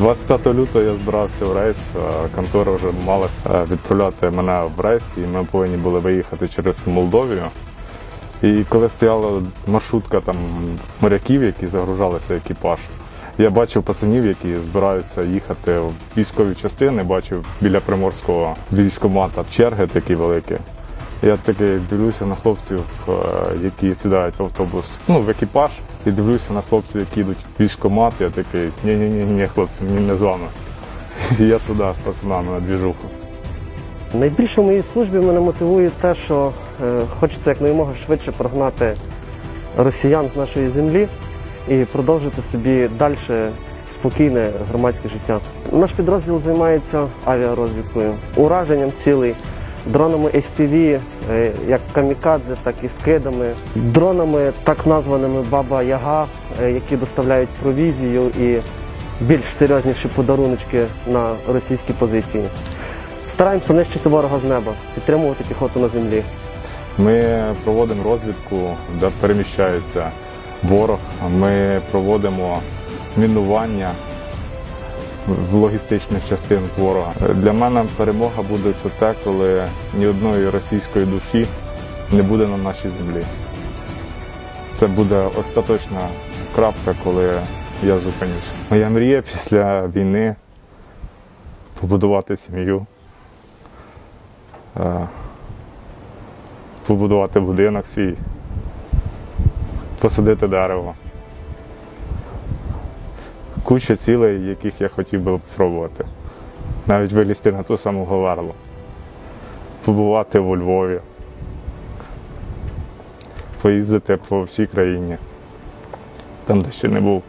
25 лютого я збирався в рейс, контора вже малася е, відправляти мене в рейс, і ми повинні були виїхати через Молдовію. І коли стояла маршрутка там моряків, які загружалися екіпаж, я бачив пацанів, які збираються їхати в військові частини, бачив біля приморського військомата черги такі великі. Я такий дивлюся на хлопців, е, які сідають в автобус, ну, в екіпаж, і дивлюся на хлопців, які йдуть в військкомат, я такий, ні-ні-ні, ні, хлопці, мені не з вами. Я туди з пацанами на двіжуху. Найбільше в моїй службі мене мотивує те, що е, хочеться якнаймога швидше прогнати росіян з нашої землі і продовжити собі далі спокійне громадське життя. Наш підрозділ займається авіарозвідкою, ураженням цілей, дронами FPV, е, як камікадзе, так і скидами, дронами, так названими Баба Яга, е, які доставляють провізію і більш серйозніші подаруночки на російські позиції. Стараємося нищити ворога з неба, підтримувати піхоту на землі. Ми проводимо розвідку, де переміщається ворог. Ми проводимо мінування в логістичних частин ворога. Для мене перемога буде це те, коли ні одної російської душі не буде на нашій землі. Це буде остаточна крапка, коли я зупинюся. Моя мрія після війни побудувати сім'ю. е, побудувати будинок свій, посадити дерево. Куча цілей, яких я хотів би пробувати. Навіть вилізти на ту саму Говарлу, Побувати у Львові. Поїздити по всій країні, там, де ще не був.